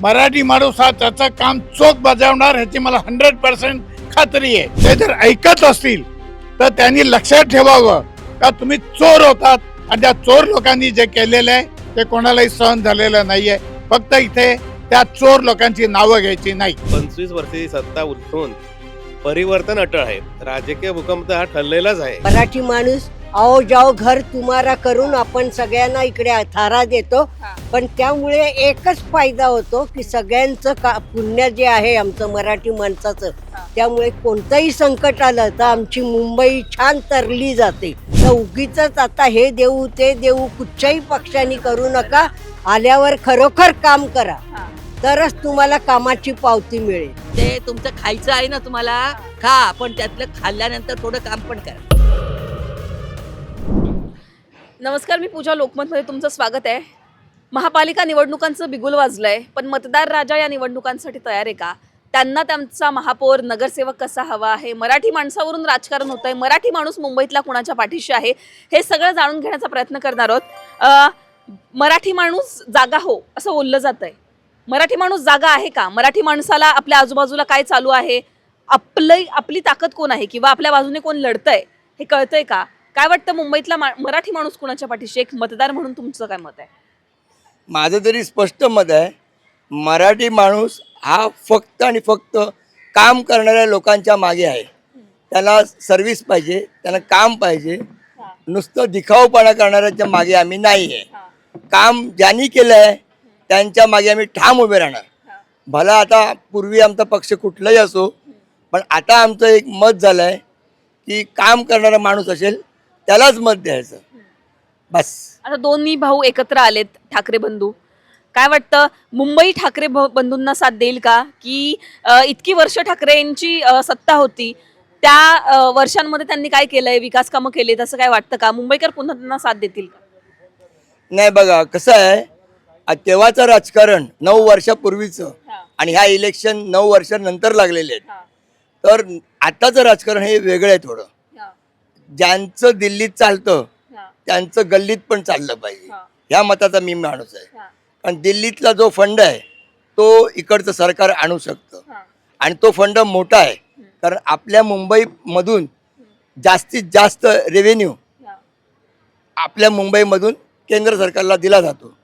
मराठी माणूस हा त्याचं काम चोख बजावणार ह्याची मला हंड्रेड पर्सेंट खात्री आहे. ते जर ऐकत असतील तर त्यांनी लक्षात ठेवावं का तुम्ही चोर होतात आणि त्या चोर लोकांनी जे केलेलं आहे ते कोणालाही सहन झालेलं नाहीये. फक्त इथे त्या चोर लोकांची नावं घ्यायची नाही. पंचवीस वर्षाची सत्ता उलटून परिवर्तन अटळ आहे. राजकीय भूकंप तर हा ठरलेलाच आहे. मराठी माणूस आओ जाओ घर तुम्हारा करून आपण सगळ्यांना इकडे थारा देतो. पण त्यामुळे एकच फायदा होतो की सगळ्यांचं का पुण्य जे आहे आमचं मराठी माणसाचं त्यामुळे कोणतंही संकट आलं तर आमची मुंबई छान तरली जाते. तर उगीच आता हे देऊ ते देऊ कुठच्याही पक्षाने करू नका. आल्यावर खरोखर काम करा. तरच तुम्हाला कामाची पावती मिळेल. ते तुमचं खायचं आहे ना तुम्हाला खा पण त्यातलं खाल्ल्यानंतर थोडं काम पण करा. नमस्कार मी पूजा लोकमतमध्ये तुमचं स्वागत आहे. महापालिका निवडणुकांचं बिगुल वाजलं आहे पण मतदार राजा या निवडणुकांसाठी तयार आहे का? त्यांना त्यांचा महापौर नगरसेवक कसा हवा आहे? मराठी माणसावरून राजकारण होत आहे मराठी माणूस मुंबईतला कुणाच्या पाठीशी आहे? हे सगळं जाणून घेण्याचा प्रयत्न करणार आहोत. मराठी माणूस जागा हो असं बोललं जात आहे मराठी माणूस जागा आहे का? मराठी माणसाला आपल्या आजूबाजूला काय चालू आहे? आपलं आपली ताकद कोण आहे? किंवा आपल्या बाजूने कोण लढतंय? हे कळतंय का? काय वाटतं मुंबईतला मा- मराठी माणूस कुणाच्या पाठीशी एक मतदार म्हणून तुमचं काय मत आहे? माझं तरी स्पष्ट मत आहे मराठी माणूस हा फक्त आणि फक्त काम करणाऱ्या लोकांच्या मागे आहे. त्याला सर्व्हिस पाहिजे त्याला काम पाहिजे. नुसतं दिखाऊपणा करणाऱ्याच्या मागे आम्ही नाही आहे. काम ज्यांनी केलं आहे त्यांच्या मागे आम्ही ठाम उभे राहणार. भला आता पूर्वी आमचा पक्ष कुठलाही असो पण आता आमचं एक मत झालं आहे की काम करणारा माणूस असेल त्यालाच मत द्यायचं. बस. आता दोन्ही भाऊ एकत्र आलेत ठाकरे बंधू. काय वाटतं मुंबई ठाकरे भ- बंधूंना साथ देईल का? की अं, इतकी वर्ष ठाकरेंची अं, सत्ता होती त्या अं, वर्षांमध्ये त्यांनी काय केलंय विकास कामं केलीत असं काय वाटतं का? मुंबईकर पुन्हा त्यांना साथ देतील का? नाही बघा कसं आहे आ- तेव्हाचं राजकारण नऊ वर्षापूर्वीचं आणि ह्या इलेक्शन नऊ वर्षानंतर लागलेले आहेत. तर आताचं राजकारण हे वेगळं आहे थोडं. ज्यांचं दिल्लीत चालतं त्यांचं गल्लीत पण चाललं पाहिजे. ह्या मताचा मी माणूस आहे. कारण दिल्लीतला जो फंड आहे तो इकडचं सरकार आणू शकतं. आणि तो फंड मोठा आहे. कारण आपल्या मुंबईमधून जास्तीत जास्त रेव्हेन्यू आपल्या मुंबईमधून केंद्र सरकारला दिला जातो.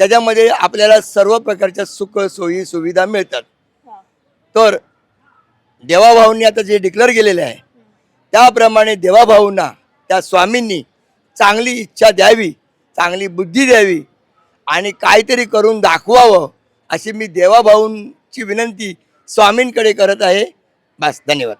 त्याच्यामध्ये आपल्याला सर्व प्रकारच्या सुख सोयी सुविधा मिळतात तर देवाभाऊंनी आता जे डिक्लेअर केलेलं आहे त्याप्रमाणे देवाभाऊंना त्या स्वामींनी चांगली इच्छा द्यावी चांगली बुद्धी द्यावी आणि काहीतरी करून दाखवावं अशी मी देवाभाऊंची विनंती स्वामींकडे करत आहे. बस धन्यवाद.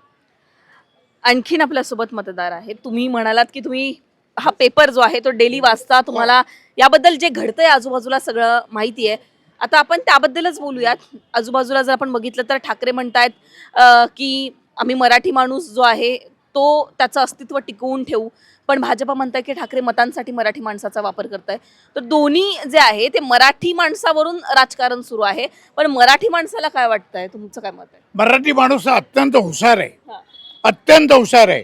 आणखीन आपल्यासोबत मतदार आहे तुम्ही म्हणालात की तुम्ही हा पेपर जो आहे तो डेली वाचता. तुम्हाला याबद्दल जे घडतंय आजूबाजूला सगळं माहिती आहे. आता आपण त्याबद्दलच बोलूयात. आजूबाजूला जर आपण बघितलं तर ठाकरे म्हणतायत अं, की आम्ही मराठी माणूस जो आहे तो त्याचं अस्तित्व टिकवून ठेवू. पण भाजपा म्हणताय की ठाकरे मतांसाठी मराठी माणसाचा वापर करताय तर दोन्ही जे आहे ते मराठी माणसावरून राजकारण सुरू आहे. पण मराठी माणसाला काय वाटतंय? तुमचं काय मत आहे? मराठी माणूस हा अत्यंत हुशार आहे. अत्यंत हुशार आहे.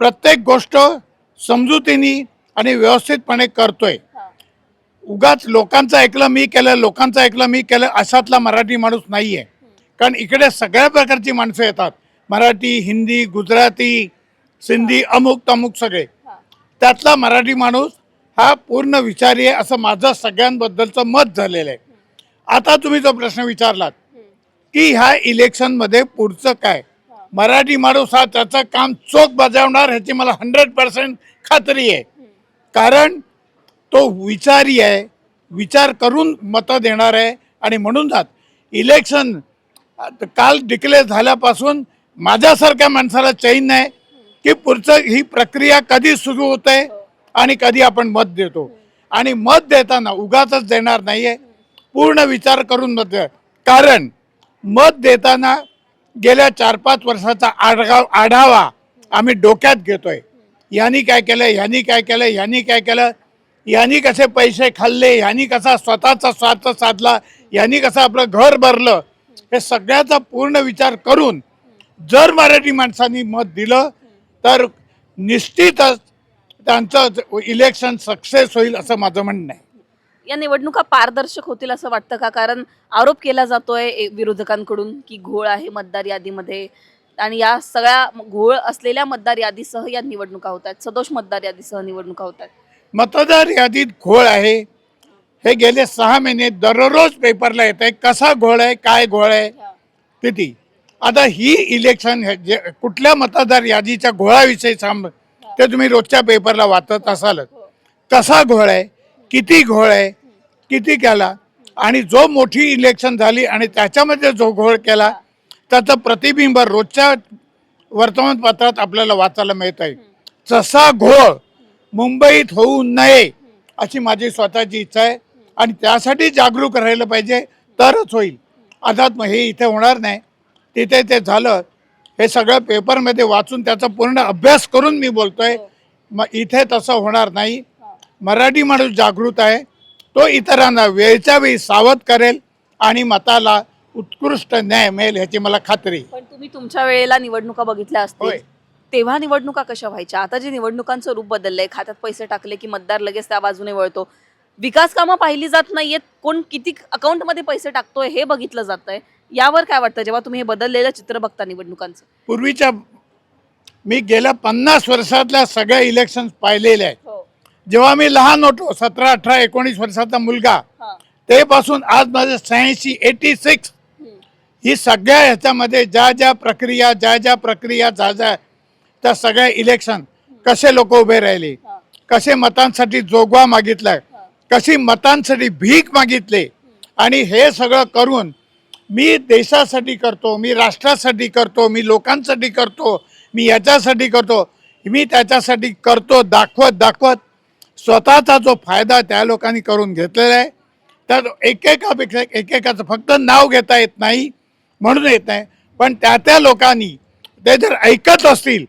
प्रत्येक गोष्ट समजुतीने आणि व्यवस्थितपणे करतोय. उगाच लोकांचं ऐकलं मी केलं लोकांचं ऐकलं मी केलं अशातला मराठी माणूस नाही आहे कारण इकडे सगळ्या प्रकारची माणसं येतात. मराठी हिंदी गुजराती सिंधी अमुक तमुक सगळे. त्यातला मराठी माणूस हा पूर्ण विचारी आहे असं माझं सगळ्यांबद्दलचं मत झालेलं आहे. आता तुम्ही जो प्रश्न विचारलात की ह्या इलेक्शनमध्ये पुढचं काय? मराठी माणूस हा त्याचं काम चोख बजावणार ह्याची मला हंड्रेड पर्सेंट खात्री आहे. कारण तो विचारी आहे विचार करून मतं देणार आहे आणि म्हणून जात. इलेक्शन काल डिक्लेअर झाल्यापासून माझ्यासारख्या माणसाला चैन नाही की पुढचं ही प्रक्रिया कधी सुरू होते आणि कधी आपण मत देतो. आणि मत देताना उगाच देणार नाहीये. पूर्ण विचार करून मत कारण मत देताना गेल्या चार पाच वर्षाचा आढावा आढावा आम्ही डोक्यात घेतोय. यांनी काय केलं यांनी काय केलं यांनी काय केलं यांनी कसे पैसे खाल्ले यांनी कसा स्वतःचा स्वार्थ साधला यांनी कसं आपलं घर भरलं हे सगळ्याचा पूर्ण विचार करून जर मराठी माणसांनी मत दिलं तर निश्चितच त्यांचं इलेक्शन सक्सेस होईल असं माझं म्हणणं आहे. या निवडणुका पारदर्शक होतील असं वाटतं का? कारण आरोप केला जातोय विरोधकांकडून की घोळ आहे मतदार यादीमध्ये आणि या सगळ्या घोळ असलेल्या मतदार यादीसह या निवडणुका होत आहेत. सदोष मतदार यादीसह निवडणुका होत आहेत. मतदार यादीत घोळ आहे. हे गेले सहा महिने दररोज पेपरला येत आहे कसा घोळ आहे काय घोळ आहे किती आता ही इलेक्शन हे जे कुठल्या मतदार यादीच्या घोळाविषयी सांग ते तुम्ही रोजच्या पेपरला वाचत असालच कसा घोळ आहे? किती घोळ आहे? किती केला? आणि जो मोठी इलेक्शन झाली आणि त्याच्यामध्ये जो घोळ केला त्याचं प्रतिबिंब रोजच्या वर्तमानपत्रात आपल्याला वाचायला मिळत आहे. तसा घोळ मुंबईत होऊ नये अशी माझी स्वतःची इच्छा आहे. आणि त्यासाठी जागरूक राहिलं पाहिजे तरच होईल. अर्थात मग हे इथे होणार नाही. तिथे ते झालं. हे सगळं पेपरमध्ये वाचून त्याचा पूर्ण अभ्यास करून मी बोलतोय. मग इथे तसं होणार नाही. मराठी माणूस जागृत आहे. तो इतरांना वेळच्या वेळी सावध करेल आणि मताला उत्कृष्ट न्याय मिळेल ह्याची मला खात्री आहे. पण तुम्ही तुमच्या वेळेला निवडणुका बघितल्या होय. असतील तेव्हा निवडणुका कशा व्हायच्या? आता जे निवडणुकांचं रूप बदललंय खात्यात पैसे टाकले की मतदार लगेच त्या बाजूने वळतो. विकास कामं पाहिली जात नाहीयेत. कोण किती अकाउंटमध्ये पैसे टाकतोय हे बघितलं जातंय. यावर काय वाटतं? जेव्हा तुम्ही हे बदललेलं चित्र बघता निवडणुकांचं. पूर्वीच्या मी गेल्या पन्नास वर्षातल्या सगळ्या इलेक्शन पाहिलेल्या आहेत. हो. जेव्हा मी लहान होतो सतरा अठरा एकोणीस वर्षाचा मुलगा हा. तेपासून आज माझं शहाऐंशी एटी सिक्स. ही सगळ्या ह्याच्यामध्ये ज्या ज्या प्रक्रिया ज्या ज्या प्रक्रिया ज्या ज्या त्या सगळ्या इलेक्शन कसे लोक उभे राहिले? कसे मतांसाठी जोगवा मागितलाय कशी मतांसाठी भीक मागितले? आणि हे सगळं करून मी देशासाठी करतो मी राष्ट्रासाठी करतो मी लोकांसाठी करतो मी याच्यासाठी करतो मी त्याच्यासाठी करतो दाखवत दाखवत. स्वतःचा जो फायदा त्या लोकांनी करून घेतलेला आहे तर एकेकापेक्षा एकेकाचं फक्त नाव घेता येत नाही म्हणून येत नाही. पण त्या त्या लोकांनी ते जर ऐकत असतील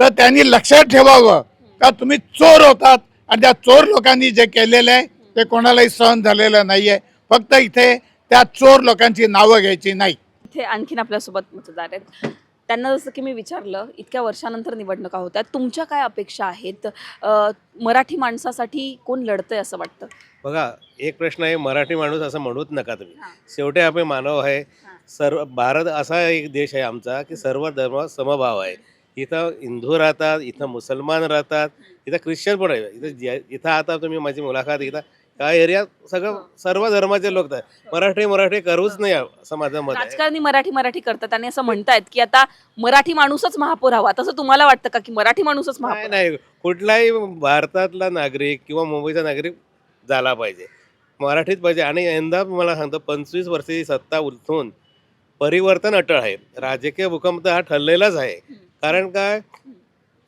तर त्यांनी लक्षात ठेवावं का तुम्ही चोर होतात आणि त्या चोर लोकांनी जे केलेलं आहे ते कोणालाही सहन झालेलं नाही आहे फक्त इथे त्या चोर लोकांची नावं घ्यायची नाही. इथे आणखीन आपल्यासोबत मतदार आहेत. त्यांना जसं की मी विचारलं इतक्या वर्षानंतर निवडणुका होत आहेत तुमच्या काय अपेक्षा आहेत? अं, मराठी माणसासाठी कोण लढतंय असं वाटतं? बघा एक प्रश्न आहे मराठी माणूस असं म्हणूच नका हा. तुम्ही शेवटी आपण मानव आहे. सर्व भारत असा एक देश आहे आमचा की सर्व धर्म समभाव आहे. इथं हिंदू राहतात इथं मुसलमान राहतात इथं ख्रिश्चन पण आहे. इथं जे- इथं आता तुम्ही माझी मुलाखत घेता त्या एरियात सगळं सर्व धर्माचे लोक आहेत. मराठी मराठी करूच नाही असं माझं मत आहे राजकारणी मराठी मराठी करतात आणि असं म्हणतायत की आता मराठी माणूसच महापौर हवा. तसं तुम्हाला वाटतं का की मराठी माणूसच नाही महापौर नाही. कुठलाही भारतातला नागरिक किंवा मुंबईचा नागरिक झाला पाहिजे. मराठीत पाहिजे. आणि यंदा मला सांगतो पंचवीस वर्षाची सत्ता उलथून परिवर्तन अटळ आहे. राजकीय भूकंप तर हा ठरलेलाच आहे. कारण काय?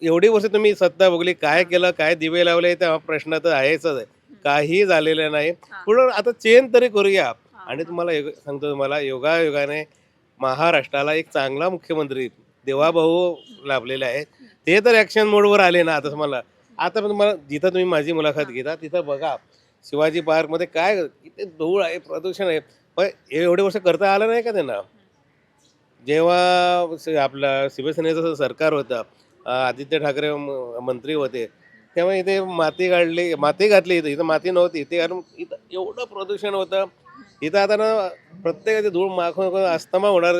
एवढी वर्ष तुम्ही सत्ता भोगली काय केलं काय दिवे लावले त्या प्रश्न तर आहेच आहे. काही झालेलं नाही. पुढं आता चेंज तरी करूया. आणि तुम्हाला योग- सांगतो तुम्हाला योगायोगाने महाराष्ट्राला एक चांगला मुख्यमंत्री देवाभाऊ लाभलेले आहेत. ते तर ॲक्शन मोडवर आले ना आता मला आता पण तुम्हाला जिथं तुम्ही माझी मुलाखत घेता तिथं बघा. शिवाजी पार्कमध्ये काय इथे धूळ आहे प्रदूषण आहे. पण हे एवढे वर्ष करता आलं नाही का त्यांना? जेव्हा स- आपलं शिवसेनेचं सरकार होतं अं, आदित्य ठाकरे म- मंत्री होते तेव्हा इथे माती काढली माती घातली इथं. इथं माती नव्हती. इथे कारण इथं एवढं प्रदूषण होतं. इथं आता ना प्रत्येकाची धूळ माखून अस्थमा होणार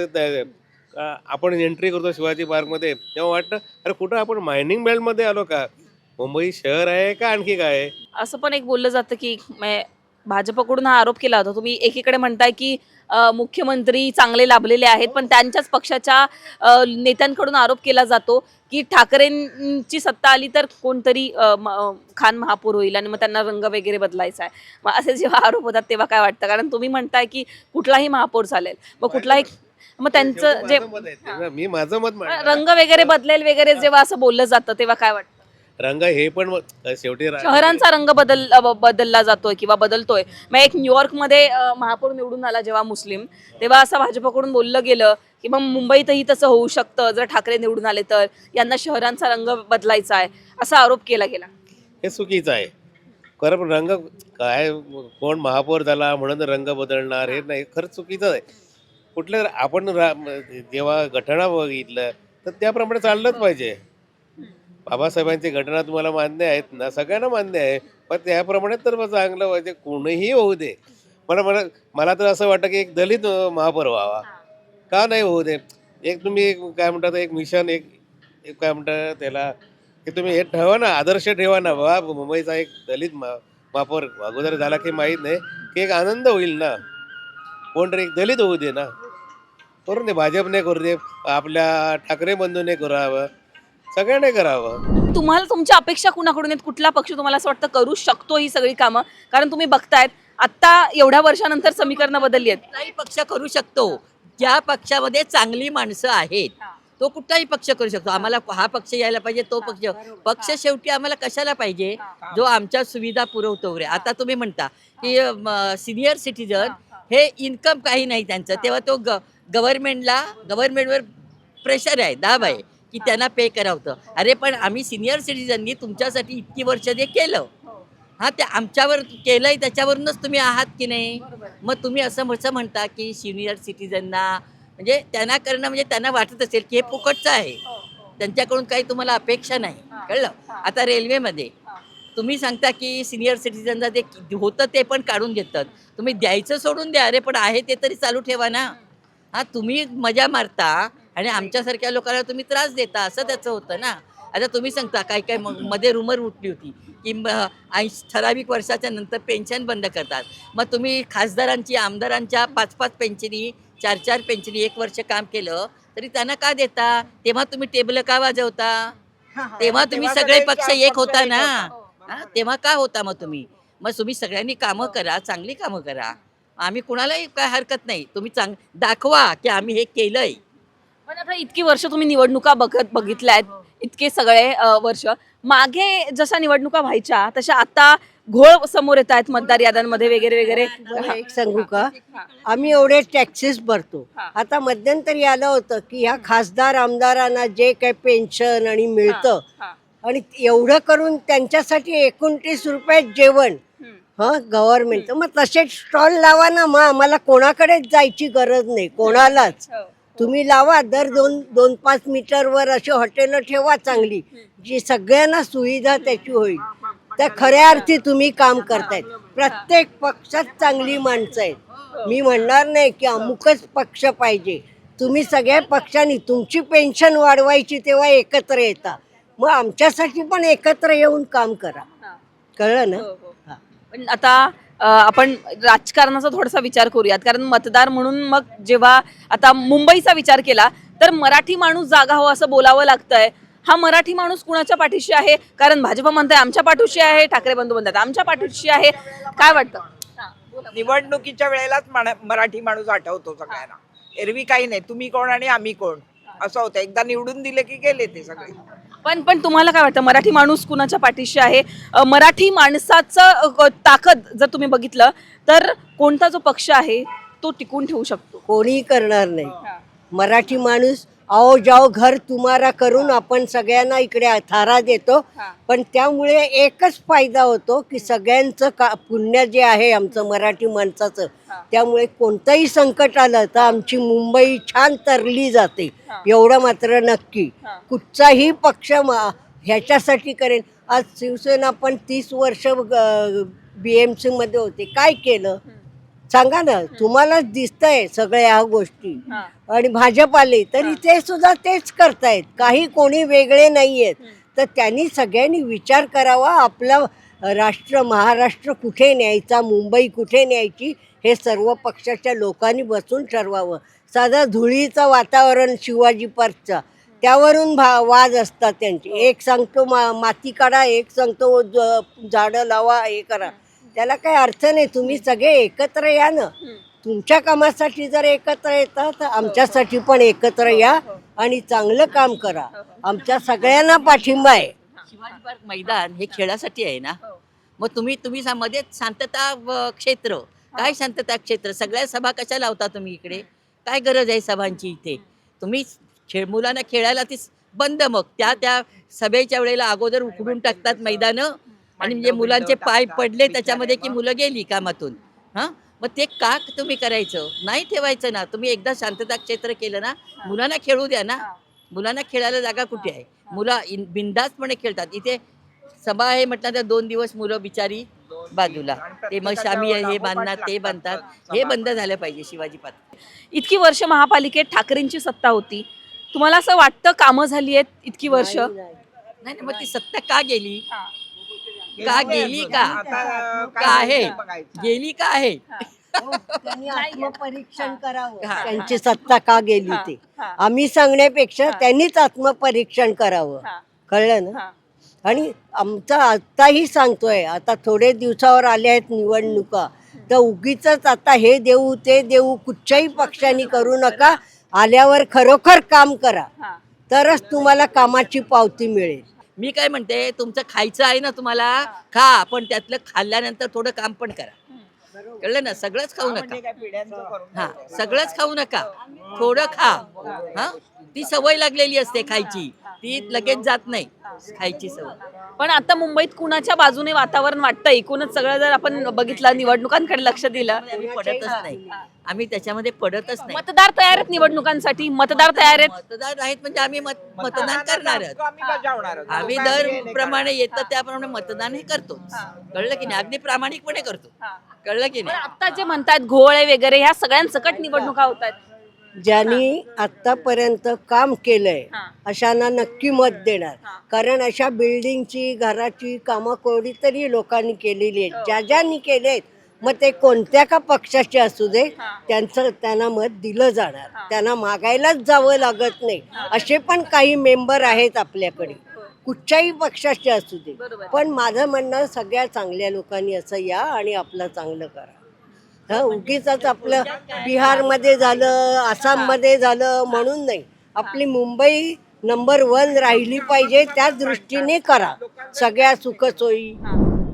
आपण एंट्री करतो शिवाजी पार्कमध्ये तेव्हा वाटतं अरे कुठं आपण मायनिंग बेल्टमध्ये आलो का? मुंबई शहर आहे का आणखी काय आहे? असं पण एक बोललं जातं की भाजपकडून हा आरोप केला होता. तुम्ही एकीकडे म्हणताय की मुख्यमंत्री चांगले लाभलेले आहेत पण त्यांच्याच पक्षाच्या नेत्यांकडून आरोप केला जातो की ठाकरेंची सत्ता आली तर कोणतरी खान महापौर होईल आणि मग त्यांना रंग वगैरे बदलायचा आहे. मग असे जेव्हा आरोप होतात तेव्हा काय वाटतं? कारण तुम्ही म्हणताय की कुठलाही महापौर चालेल मग कुठलाही मग त्यांचं जे मी माझं मत. रंग वगैरे बदलेल वगैरे जेव्हा असं बोललं जातं तेव्हा काय वाटतं? रंग हे पण शेवटी रा- शहरांचा रंग बदल ब- बदलला जातोय किंवा बदलतोय. मग एक न्यूयॉर्कमध्ये अ, महापौर निवडून आला जेव्हा मुस्लिम तेव्हा असं भाजपकडून बोललं गेलं की मग मुंबईतही तसं होऊ शकतं जर ठाकरे निवडून आले तर यांना शहरांचा रंग बदलायचा आहे असा आरोप केला गेला. हे चुकीचं आहे. खरं पण रंग काय कोण महापौर झाला म्हणून रंग बदलणार हे नाही खरं चुकीचं आहे. कुठलं आपण रा- जेव्हा घटना बघितलं तर त्याप्रमाणे चाललंच पाहिजे. बाबासाहेबांची घटना तुम्हाला मान्य आहेत ना सगळ्यांना मान्य आहे. पण त्याप्रमाणे तर मग चांगलं म्हणजे कोणीही होऊ दे. मला मला मला तर असं वाटतं की एक दलित महापौर व्हावा. का नाही होऊ दे? एक तुम्ही काय म्हणतात एक मिशन एक एक काय म्हणतात त्याला की तुम्ही हे ठेवा ना आदर्श ठेवा ना बाबा. मुंबईचा एक दलित मा महापौर अगोदर झाला की माहीत नाही की एक आनंद होईल ना. कोणतरी एक दलित होऊ दे ना. करून दे भाजपने करू दे आपल्या ठाकरे बंधूने करावं. सगळ्यांनी करावं. तुम्हाला तुमच्या अपेक्षा कुणाकडून आहेत? कुठला पक्ष तुम्हाला असं वाटतं करू शकतो ही सगळी कामं? कारण तुम्ही बघतायत आता एवढ्या वर्षानंतर समीकरणं बदलली आहेत. कुठलाही पक्ष करू शकतो. ज्या पक्षामध्ये चांगली माणसं आहेत तो कुठलाही पक्ष करू शकतो. आम्हाला हा पक्ष यायला पाहिजे तो पक्ष. पक्ष शेवटी आम्हाला कशाला पाहिजे? जो आमच्या सुविधा पुरवतो वगैरे. आता तुम्ही म्हणता की सिनियर सिटीजन हे इन्कम काही नाही त्यांचं. तेव्हा तो ग गव्हर्नमेंटला गव्हर्नमेंटवर प्रेशर आहे दाब आहे. की त्यांना पे करावतं. अरे पण आम्ही सिनियर सिटीजननी तुमच्यासाठी इतकी वर्ष ते केलं हा. ते आमच्यावर केलंय त्याच्यावरूनच तुम्ही आहात की नाही? मग तुम्ही असं असं म्हणता की सिनियर सिटीजनना म्हणजे त्यांना करणं म्हणजे त्यांना वाटत असेल की हे फुकटचं आहे. त्यांच्याकडून काही तुम्हाला अपेक्षा नाही. कळलं? आता रेल्वेमध्ये तुम्ही सांगता की सिनियर सिटीजनला ते कि- होतं ते पण काढून घेतात. तुम्ही द्यायचं सोडून द्या. अरे पण आहे ते तरी चालू ठेवा ना. हा तुम्ही मजा मारता. आणि आमच्यासारख्या लोकांना तुम्ही त्रास देता असं त्याचं होतं ना. आता तुम्ही सांगता काय काय मग मध्ये रुमर उठली होती की ऐंशी ठराविक वर्षाच्या नंतर पेन्शन बंद करतात. मग तुम्ही खासदारांची आमदारांच्या पाच पाच पेन्शनी चार चार पेन्शनी एक वर्ष काम केलं तरी त्यांना का देता? तेव्हा तुम्ही टेबल का वाजवता? तेव्हा तुम्ही सगळे पक्ष एक होता ना. हा, तेव्हा का होता मग तुम्ही? मग तुम्ही सगळ्यांनी कामं करा चांगली कामं करा. आम्ही कुणालाही काय हरकत नाही. तुम्ही चांग दाखवा की आम्ही हे केलंय. पण आता इतकी वर्ष तुम्ही निवडणुका बघत बघितल्या आहेत इतके सगळे वर्ष. मागे जशा निवडणुका व्हायच्या तशा आता घोळ समोर येत आहेत मतदार याद्यांमध्ये वगैरे वगैरे. एक सांगू का? आम्ही एवढे टॅक्सेस भरतो. आता मध्यंतरी आलं होतं की ह्या खासदार आमदारांना जे काही पेन्शन आणि मिळतं आणि एवढं करून त्यांच्यासाठी एकोणतीस रुपयात जेवण हा गव्हर्नमेंट मग तसे स्टॉल लावा ना मग आम्हाला कोणाकडेच जायची गरज नाही कोणालाच. तुम्ही लावा दर दोन दोन पाच मीटरवर अशी हॉटेलं ठेवा चांगली जी सगळ्यांना सुविधा त्याची होईल. त्या खऱ्या अर्थी तुम्ही काम करतायत. प्रत्येक पक्षात चांगली माणसं आहेत. मी म्हणणार नाही की अमुकच पक्ष पाहिजे. तुम्ही सगळ्या पक्षांनी तुमची पेन्शन वाढवायची तेव्हा एकत्र येता. मग आमच्यासाठी पण एकत्र येऊन काम करा. कळलं ना? हा. पण आता आपण राजकारणाचा थोडासा विचार करूयात. कारण मतदार म्हणून मग जेव्हा आता मुंबईचा विचार केला तर मराठी माणूस जागा हवा असं बोलावं लागतंय. हा मराठी माणूस कुणाच्या पाठीशी आहे? कारण भाजप म्हणताय आमच्या पाठीशी आहे. ठाकरे बंधू म्हणतात आमच्या पाठीशी आहे. काय वाटतं? निवडणुकीच्या वेळेलाच मराठी माणूस आठवतो सगळ्यांना. एरवी काही नाही तुम्ही कोण आणि आम्ही कोण? असं होतं. एकदा निवडून दिले की गेले ते सगळे. पण पण तुम्हाला काय वाटतं? मराठी माणूस कुणाच्या पाठीशी आहे? अ, मराठी माणसाचं अ, ताकद जर तुम्ही बघितलं तर कोणता जो पक्ष आहे तो टिकून ठेवू शकतो? कोणीही करणार नाही. मराठी माणूस आओ जाओ घर तुम्हारा करून आपण सगळ्यांना इकडे थारा देतो. पण त्यामुळे एकच फायदा होतो की सगळ्यांचं का पुण्य जे आहे आमचं मराठी माणसाचं त्यामुळे कोणतंही संकट आलं तर आमची मुंबई छान तरली जाते. एवढं मात्र नक्की. कुठचाही पक्ष म- ह्याच्यासाठी करेन. आज शिवसेना पण तीस वर्ष बी एम सी मध्ये होते. काय केलं? सांगा ना तुम्हालाच दिसतंय सगळ्या ह्या गोष्टी. आणि भाजप आले तरी ते सुद्धा तेच करतायत. काही कोणी वेगळे नाहीयेत. तर त्यांनी सगळ्यांनी विचार करावा आपला राष्ट्र महाराष्ट्र कुठे न्यायचा मुंबई कुठे न्यायची हे सर्व पक्षाच्या लोकांनी बसून ठरवावं. साधा धुळीचं वातावरण शिवाजी पार्कचा. त्यावरून भा वाद असतात त्यांचे. एक सांगतो मा माती काढा एक सांगतो ज- झाडं लावा हे करा. त्याला काही अर्थ नाही. तुम्ही सगळे एकत्र या ना. तुमच्या कामासाठी जर एकत्र येतात तर आमच्यासाठी पण एकत्र या आणि चांगलं काम करा. आमच्या सगळ्यांना पाठिंबा आहे. शिवाजी पार्क मैदान हे खेळासाठी आहे ना? मग तुम्ही तुम्ही सा- मध्ये शांतता व क्षेत्र. काय शांतता क्षेत्र? सगळ्या सभा कशा लावता तुम्ही इकडे? काय गरज आहे सभांची इथे? तुम्ही खेळ मुलांना खेळायला ती बंद मग. त्या त्या सभेच्या वेळेला अगोदर उकडून टाकतात मैदानं. आणि म्हणजे मुलांचे पाय पडले त्याच्यामध्ये की मुलं गेली कामातून हां? मग ते का तुम्ही करायचं? नाही ठेवायचं ना. तुम्ही एकदा शांतता क्षेत्र केलं ना मुलांना खेळू द्या ना. मुलांना खेळायला जागा कुठे आहे? मुलं इन बिंदासपणे खेळतात. इथे सभा आहे म्हटलं तर दोन दिवस मुलं बिचारी बाजूला. ते मग शामी हे बांधणार ते बांधतात. हे बंद झालं पाहिजे शिवाजी पार्क. इतकी वर्ष महापालिकेत ठाकरेंची सत्ता होती. तुम्हाला असं वाटतं कामं झाली आहेत इतकी वर्ष? नाही नाही, मग ती सत्ता का गेली? का गेली का? आहे? बघायचं. गेली का आहे? त्यांनी आत्मपरीक्षण करावं. हा. त्यांची सत्ता का गेली ते हा. आम्ही सांगण्यापेक्षा त्यांनीच आत्मपरीक्षण करावं. हा. कळलं ना? हा. आणि आमचा आत्ताही सांगतोय आता थोडे दिवसावर आले आहेत निवडणुका. तर उगीच आता हे देऊ ते देऊ कुठच्याही पक्षाने करू नका. आल्यावर खरोखर काम करा. हा. तरच तुम्हाला कामाची पावती मिळेल. मी काय म्हणते तुमचं खायचं आहे ना तुम्हाला खा पण त्यातलं खाल्ल्यानंतर थोडं काम पण करा. कळलं ना? सगळंच खाऊ म्हणजे नका करून हा सगळंच खाऊ नका. थोडं खा. हा. ती सवय लागलेली असते खायची. ती लगेच जात नाही खायची सवय. पण आता मुंबईत कुणाच्या बाजूने वातावरण वाटतं एकूणच सगळं जर आपण बघितलं निवडणुकांकडे लक्ष दिलं आम्ही पडतच नाही. आम्ही त्याच्यामध्ये पडतच नाही. मतदार तयार आहेत निवडणुकांसाठी? मतदार तयार आहेत? मतदार आहेत म्हणजे आम्ही मत मतदान करणार आम्ही आहोत. हे दर प्रमाणे येतं त्याप्रमाणे मतदान हे. करतो कळलं की नाही? अगदी प्रामाणिकपणे करतो. कळलं की पण नाही आता जे म्हणतात घोळे वगैरे ह्या सगळ्यांसकट निवडणुका होत आहेत. ज्यांनी आतापर्यंत काम केलंय हा. अशांना नक्की मत देणार. कारण अशा बिल्डिंगची घराची कामं कोणी तरी लोकांनी केलेली आहेत. ज्या ज्यांनी केले आहेत मग ते कोणत्या का पक्षाचे असू दे त्यांचं त्यांना मत दिलं जाणार. त्यांना मागायलाच जावं लागत नाही. असे पण काही मेंबर आहेत आपल्याकडे. कुठच्याही पक्षाचे असू दे. पण माझं म्हणणं सगळ्या चांगल्या लोकांनी असं या आणि आपलं चांगलं करा. हा उगीच आपलं बिहारमध्ये झालं आसाममध्ये झालं. म्हणून नाही. आपली मुंबई नंबर वन राहिली पाहिजे त्या दृष्टीने करा. सगळ्या सुखसोयी.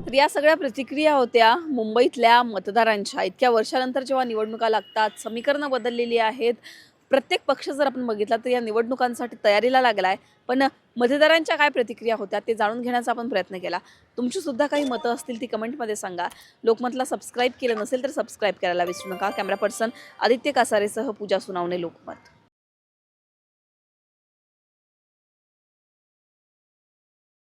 तर या सगळ्या प्रतिक्रिया होत्या. मुंबईतल्या मतदारांच्या इतक्या वर्षानंतर जेव्हा निवडणुका लागतात समीकरणं बदललेली आहेत. प्रत्येक पक्ष जर आपण बघितला तर या निवडणुकांसाठी तयारीला लागला आहे पण मतदारांच्या काय प्रतिक्रिया होत्या ते जाणून घेण्याचा आपण प्रयत्न केला. तुमचीसुद्धा काही मतं असतील ती कमेंटमध्ये सांगा. लोकमतला सबस्क्राईब केलं नसेल तर सबस्क्राईब करायला विसरू नका. कॅमेरा पर्सन आदित्य कासारेसह पूजा सुनावणे लोकमत.